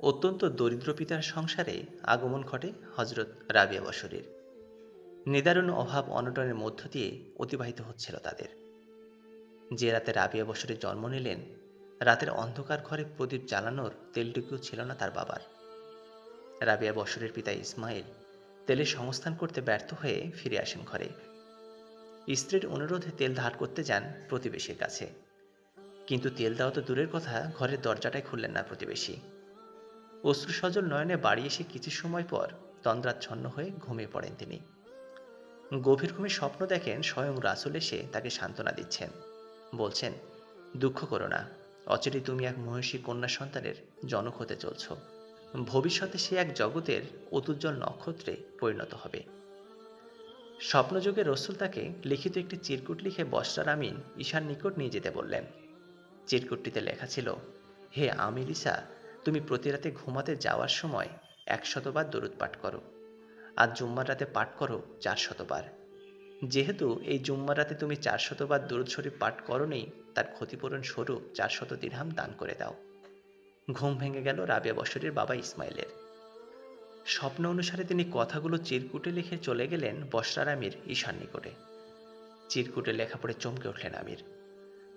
অত্যন্ত দরিদ্র পিতার সংসারে আগমন ঘটে হজরত রাবিয়া বসরের নিদারুণ অভাব অনটনের মধ্য দিয়ে অতিবাহিত হচ্ছিল তাদের। যে রাতে রাবিয়া বসরে জন্ম নিলেন, রাতের অন্ধকার ঘরে প্রদীপ জ্বালানোর তেলটুকুও ছিল না তার বাবার। রাবিয়া বসরের পিতা ইসমাইল তেলের সংস্থান করতে ব্যর্থ হয়ে ফিরে আসেন ঘরে। স্ত্রীর অনুরোধে তেল ধার করতে যান প্রতিবেশীর কাছে। কিন্তু তেল দেওয়া তো দূরের কথা, ঘরের দরজাটাই খুললেন না প্রতিবেশী। অশ্রু সজল নয়নে বাড়ি এসে কিছু সময় পর তন্দ্রাচ্ছন্ন হয়ে ঘুমিয়ে পড়েন তিনি। গভীর ঘুমে স্বপ্ন দেখেন স্বয়ং রাসুল এসে তাকে সান্ত্বনা দিচ্ছেন। বলছেন, দুঃখ করো না অচিরে তুমি এক মহিষী কন্যা সন্তানের জনক হতে চলছ। ভবিষ্যতে সে এক জগতের অতুজ্জ্বল নক্ষত্রে পরিণত হবে। স্বপ্নযোগে রসুল তাকে লিখিত একটি চিরকুট লিখে বসরার আমিন ঈশার নিকট নিয়ে যেতে বললেন। চিরকুটটিতে লেখা ছিল, হে ঈশা তুমি প্রতি রাতে ঘুমাতে যাওয়ার সময় একশতবার দরুদ পাঠ করো। আর জুম্মার রাতে পাঠ করো চার শতবার। যেহেতু এই জুম্মার রাতে তুমি চার শতবার দরুদ শরীফ পাঠ করনি, তার ক্ষতিপূরণ স্বরূপ চার শত দিরহাম দান করে দাও। ঘুম ভেঙে গেল রাবিয়া বসরের বাবা ইসমাইলের। স্বপ্ন অনুসারে তিনি কথাগুলো চিরকুটে লিখে চলে গেলেন বসরার আমির ঈশান নিকটে। চিরকুটে লেখা পড়ে চমকে উঠলেন আমির।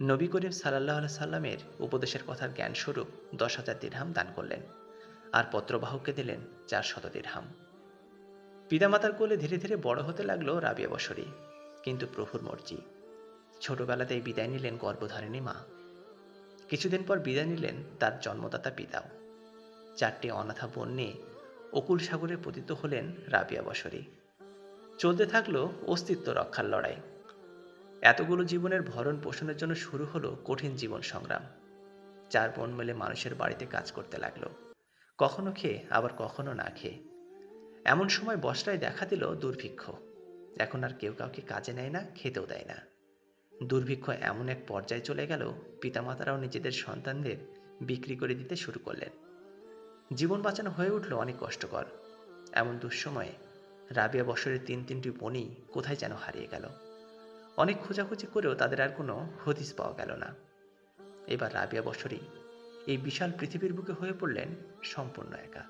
নবী করিম সাল্লাহ সাল্লামের উপদেশের কথার জ্ঞানস্বরূপ দশ হাজার দিরহাম দান করলেন আর পত্রবাহককে দিলেন চার শত দিরহাম। পিতামাতার কোলে ধীরে ধীরে বড় হতে লাগল রাবিয়া বসরি, কিন্তু প্রভুর মর্জি। ছোটবেলাতেই বিদায় নিলেন গর্ভধারিণী মা। কিছুদিন পর বিদায় নিলেন তার জন্মদাতা পিতাও। চারটি অনাথা বোন নিয়ে অকুল সাগরে পতিত হলেন রাবিয়া বসরি। চলতে থাকল অস্তিত্ব রক্ষার লড়াই। এতগুলো জীবনের ভরণ পোষণের জন্য শুরু হলো কঠিন জীবন সংগ্রাম। চার বোন মিলে মানুষের বাড়িতে কাজ করতে লাগল। কখনো খেয়ে, আবার কখনো না খেয়ে। এমন সময় বসরায় দেখা দিল দুর্ভিক্ষ। এখন আর কেউ কাউকে কাজে নেয় না, খেতেও দেয় না। দুর্ভিক্ষ এমন এক পর্যায়ে চলে গেল, পিতামাতারাও নিজেদের সন্তানদের বিক্রি করে দিতে শুরু করলেন। জীবন বাঁচানো হয়ে উঠল অনেক কষ্টকর। এমন দুঃসময়ে রাবিয়া বছরের তিন তিনটি বনি কোথায় যেন হারিয়ে গেল। অনেক খোঁজাখুঁজি করেও তাদের আর কোনো হদিস পাওয়া গেল না। এবার রাবিয়া বছরই এই বিশাল পৃথিবীর বুকে হয়ে পড়লেন সম্পূর্ণ একা।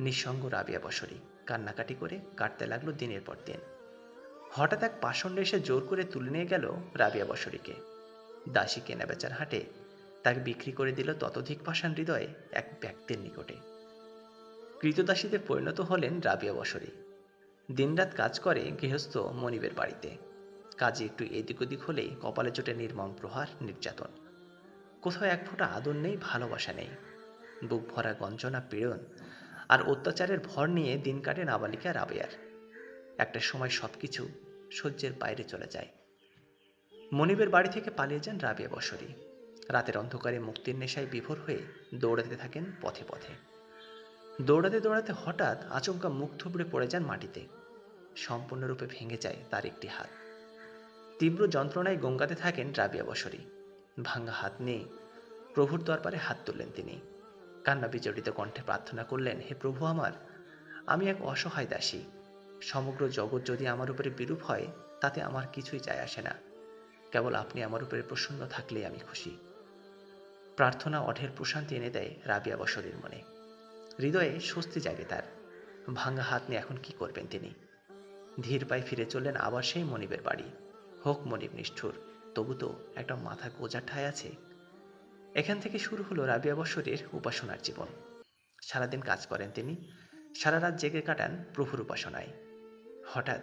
নিঃসঙ্গ রাবিয়া বছরই কান্নাকাটি করে কাটতে লাগল দিনের পর দিন। হঠাৎ এক পাষণ্ড এসে জোর করে তুলে নিয়ে গেল রাবিয়া বছরীকে দাসী কেনাবেচার হাটে তাকে বিক্রি করে দিল ততোধিক পাষাণ হৃদয়ে এক ব্যক্তির নিকটে। কৃতদাসীতে পরিণত হলেন রাবিয়া বছরী দিনরাত কাজ করে গৃহস্থ মনিবের বাড়িতে। কাজে একটু এদিক ওদিক হলেই কপালে চোটে নির্মম প্রহার, নির্যাতন। কোথাও এক ফোঁটা আদর নেই, ভালোবাসা নেই। বুক ভরা গঞ্জনা, পীড়ন আর অত্যাচারের ভর নিয়ে দিন কাটে নাবালিকা রাবেয়ার। একটা সময় সব কিছু সহ্যের বাইরে চলে যায়। মনিবের বাড়ি থেকে পালিয়ে যান রাবিয়া বসরি। রাতের অন্ধকারে মুক্তির নেশায় বিভোর হয়ে দৌড়াতে থাকেন পথে পথে। দৌড়াতে দৌড়াতে হঠাৎ আচমকা মুখ থুবড়ে পড়ে যান মাটিতে। সম্পূর্ণরূপে ভেঙে যায় তার একটি হাত। তীব্র যন্ত্রণায় গঙ্গাতে থাকেন রাবিয়া বসরি ভাঙ্গা হাত নিয়ে প্রভুর দরবারে হাত তুললেন তিনি। কান্না বিজড়িত কণ্ঠে প্রার্থনা করলেন, হে প্রভু আমার, আমি এক অসহায় দাসী। সমগ্র জগৎ যদি আমার উপরে বিরূপ হয়, তাতে আমার কিছুই যায় আসে না। কেবল আপনি আমার উপরে প্রসন্ন থাকলেই আমি খুশি। প্রার্থনা অঢের প্রশান্তি এনে দেয় রাবিয়া বসরের মনে। হৃদয়ে স্বস্তি জাগে তার। ভাঙ্গা হাত নিয়ে এখন কি করবেন তিনি? ধীর পায়ে ফিরে চললেন আবার সেই মনিবের বাড়ি। হোক মনিব নিষ্ঠুর। তবু তো একটা মাথা গোজার ঠায় আছে। এখান থেকে শুরু হলো রাবিয়া বসরের উপাসনার জীবন। সারাদিন কাজ করেন তিনি। সারা রাত জেগে কাটান প্রভুর উপাসনায়। হঠাৎ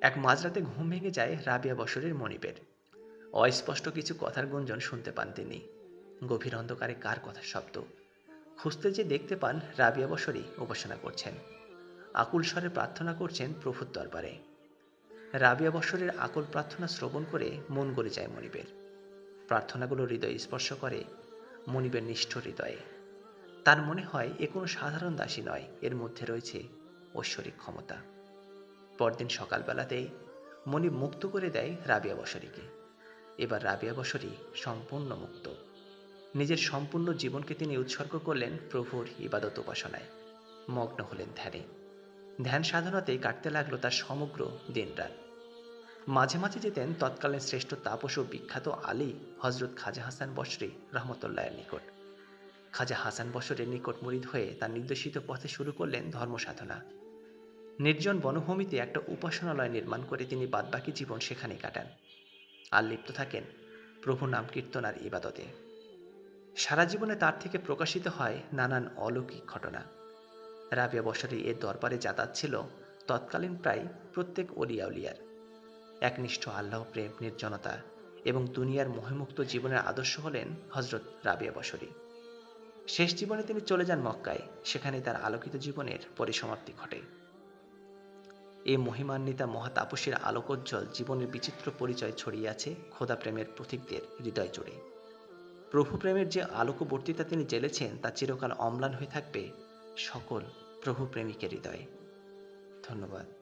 এক মাঝরাতে ঘুম ভেঙে যায় রাবিয়া বসরের মনিবের। অস্পষ্ট কিছু কথার গুঞ্জন শুনতে পান তিনি। গভীর অন্ধকারে কার কথার শব্দ? খুঁজতে যে দেখতে পান রাবিয়া বসরই উপাসনা করছেন। আকুল স্বরে প্রার্থনা করছেন প্রভুর দরবারে। রাবিয়া বসরের আকুল প্রার্থনা শ্রবণ করে মন গড়ে যায় মনিবের। প্রার্থনাগুলো হৃদয় স্পর্শ করে মনিবের নিষ্ঠ হৃদয়ে। তার মনে হয় এ কোনো সাধারণ দাসী নয়, এর মধ্যে রয়েছে ঐশ্বরিক ক্ষমতা। পরদিন সকালবেলাতেই মনিব মুক্ত করে দেয় রাবিয়া বসরীকে এবার রাবিয়া বসরী সম্পূর্ণ মুক্ত। নিজের সম্পূর্ণ জীবনকে তিনি উৎসর্গ করলেন প্রভুর ইবাদত উপাসনায়। মগ্ন হলেন ধ্যানে। ধ্যান সাধনাতেই কাটতে লাগল তার সমগ্র দিনরাত মাঝে মাঝে যেতেন তৎকালীন শ্রেষ্ঠ তাপস ও বিখ্যাত আলী হজরত খাজা হাসান বসরি রহমতুল্লাহের নিকট। খাজা হাসান বসরের নিকট মুরিদ হয়ে তার নির্দেশিত পথে শুরু করলেন ধর্মসাধনা নির্জন বনভূমিতে একটা উপাসনালয় নির্মাণ করে তিনি বাদবাকি জীবন সেখানে কাটান। আর লিপ্ত থাকেন প্রভু নাম কীর্তন আর ইবাদতে। সারা জীবনে তার থেকে প্রকাশিত হয় নানান অলৌকিক ঘটনা। রাবিয়া বছরে এর দরবারে যাতায়াত ছিল তৎকালীন প্রায় প্রত্যেক অলিয়াউলিয়ার একনিষ্ঠ আল্লাহ প্রেম নির্জনতা এবং দুনিয়ার মোহমুক্ত জীবনের আদর্শ হলেন হজরত রাবিয়া বসরি। শেষ জীবনে তিনি চলে যান মক্কায়, সেখানে তার আলোকিত জীবনের পরিসমাপ্তি ঘটে। এই মহিমান্বিতা মহাতাপসীর আলোকোজ্জ্বল জীবনের বিচিত্র পরিচয় ছড়িয়ে আছে খোদা প্রেমের প্রতীকদের হৃদয় জুড়ে। প্রভু প্রেমের যে আলোকবর্তিতা তিনি জেলেছেন তা চিরকাল অম্লান হয়ে থাকবে সকল প্রভু প্রেমিকের হৃদয়ে। ধন্যবাদ।